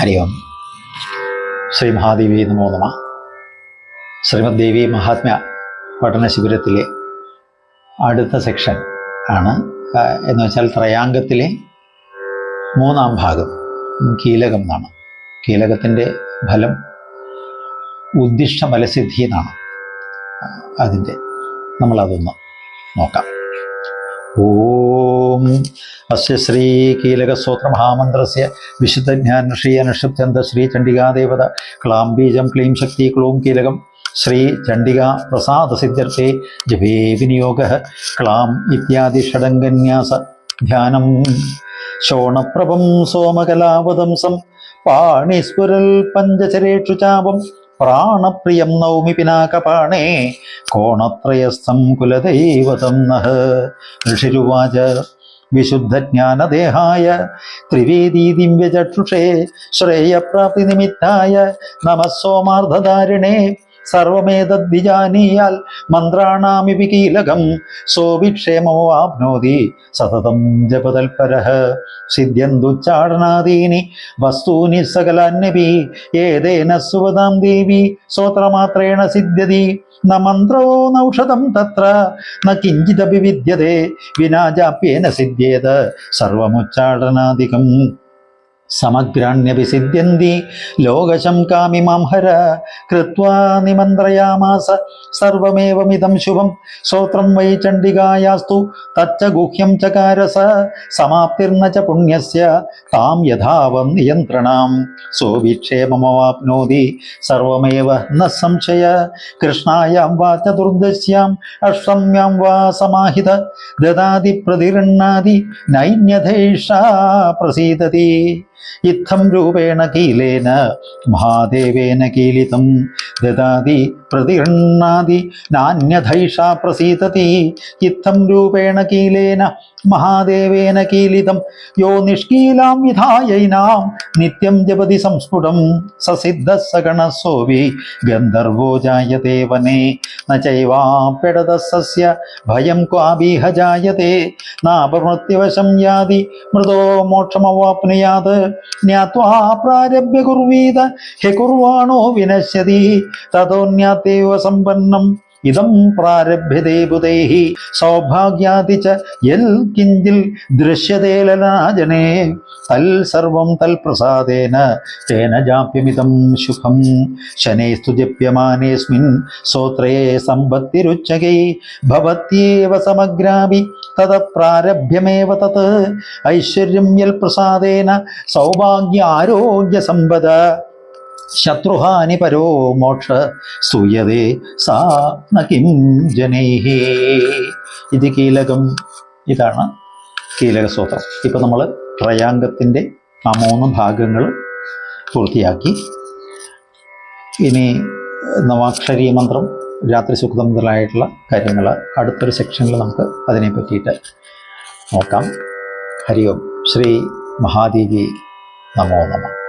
ഹരി ഓം. ശ്രീ മഹാദേവി നമോ നമ. ശ്രീമദ് ദേവി മഹാത്മ്യ പഠന ശിബിരത്തിലെ അടുത്ത സെക്ഷൻ ആണ് എന്ന് വെച്ചാൽ ത്രയാങ്കത്തിലെ മൂന്നാം ഭാഗം കീലകം എന്നാണ്. കീലകത്തിന്റെ ഫലം ഉദ്ദിഷ്ട ഫലസിദ്ധി എന്നാണ് അതിന്റെ നമ്മളതൊന്ന് നോക്കാം. ഓം അസ്യ ശ്രീ കീലകസ്തോത്ര മഹാമന്ത്രസ്യ വിശുദ്ധജ്ഞാന ശ്രീ അനുഷ്ഠന്ത ശ്രീ ചണ്ഡികാദേവത ക്ലാം ബീജം ക്ലീം ശക്തി ക്ലൂം കീലകം ശ്രീ ചണ്ഡികാ പ്രസാദ സിദ്ധ്യർത്ഥേ ജപേ വിനിയോഗ ക്ലാം ഇത്യാദി ഷഡംഗന്യാസ ധ്യാനം. ശോണപ്രഭം സോമകലാവതംസം പാണിസ്ഫുരൽ പഞ്ചചരേഷു ചാപം പ്രാണപ്രിയം നൗമി പിനാകപാണേ കോണത്രയസ്ഥം കുലദൈവതം നഹ. ഋഷിരുവാച വിശുദ്ധജ്ഞാനദേഹായ ത്രിവേദീ ദിവ്യചക്ഷുഷേ ശ്രേയപ്രാപ്തി നിമിത്തായ നമഃ സർവമേതദ്ജാനീയാൽ മന്ത്രാണാമിപി കീലകം സോഭിക്ഷേമമാപ്നോതി സതതം ജപതൽപര സിദ്ധ്യന്തുച്ചാടനാദീനി വസ്തൂനി സകലാന്യപി ഏതേന സുവതാം ദേവി സ്വോത്രമാത്രേണ സിദ്ധ്യതി ന മന്ത്രോ നൗഷധം തത്ര ന കിഞ്ചിതപി വിദ്യത്തെ വിനാജാപ്യേന സിദ്ധ്യേത്. സർവമുച്ചാടനാദികം സമഗ്രാണ്യപി സിദ്ധ്യന്തി ലോകശം കാമിമാം ഹര. കൃത്വാ നിമന്ത്രയാമാസ. സർവമേവമിതം ശുഭം. സ്ത്രോത്രം വൈ ചണ്ഡികായാസ്തു. തച്ച ഗുഹ്യം ചകാരസ സമാപ്തിർന്ന ച പുണ്യസ്യ. താം യഥാവം നിയന്ത്രണം. സോവിക്ഷേമമവാപ്നോതി സർവമേവ ന സംശയ. കൃഷ്ണായാം വാ ചതുർദശ്യാം. അഷ്ടമ്യാം വാ സമാഹിത. ദദാതി പ്രതിഗൃണ്ണാതി നൈന്യഥേഷാ പ്രസീദതി ഇത്തം രൂപേണ കീലേന മഹാദേവേന കീലിതം ദദാതി പ്രതിഗൃണ്ണാതി നാന്യഥൈഷാ പ്രസീതതി. ഇത്തം രൂപേണ കീലേന മഹാദേവേന കീലിതം. യോ നിഷ്കീലാം വിധായൈനാം. നിത്യം ജപതി സംസ്ഫുടം സസിദ്ധ സഗണസോവി ഗന്ധർവോ ജായതേ വനേ. ന ചൈവാപ്പെടത സസ്യ ഭയം ക്വാബീഹ ജായത്തെ നാപമൃത്യവശം യാതി മൃതോ മോക്ഷമവാപ്നുയാത്. ജ്ഞാത്വാ പ്രാരഭ്യ കുർവീത ഹെ കുർവാണോ വിനശ്യതി. തതോന്യാത്തേവ സമ്പന്നം. ഇതം പ്രാരഭ്യതേ ബുധൈः സൗഭാഗ്യാതി ച യൽ കിഞ്ചിൽ ദൃശ്യതേ ലലാജനേ. തൽ സർവം തൽ പ്രസാദേന. തേന ജാപ്യമിതം ശുഭം. ശനേ ജപ്യമാനേസ്മിൻ സോത്രേ സമ്പത്തിരുച്ചകൈ. ഭവത്യേവ സമഗ്രാമി തത പ്രാരഭ്യമേവ തത്. ഐശ്വര്യം യൽ പ്രസാദേന. സൗഭാഗ്യ ആരോഗ്യ സമ്പദ. ശത്രുഹാനി പരോ മോക്ഷ സൂയതേ സാ നകിം ഇത് കീലകം ഇതാണ് കീലകസൂത്രം ഇപ്പം നമ്മൾ ത്രയാംഗത്തിന്റെ ആ മൂന്ന് ഭാഗങ്ങൾ പൂർത്തിയാക്കി. ഇനി നവാക്ഷരി മന്ത്രം രാത്രി സുഖം മുതലായിട്ടുള്ള കാര്യങ്ങൾ അടുത്തൊരു സെക്ഷനിൽ നമുക്ക് അതിനെ പറ്റിയിട്ട് നോക്കാം. ഹരി ഓം ശ്രീ മഹാദേവി നമോ നമ.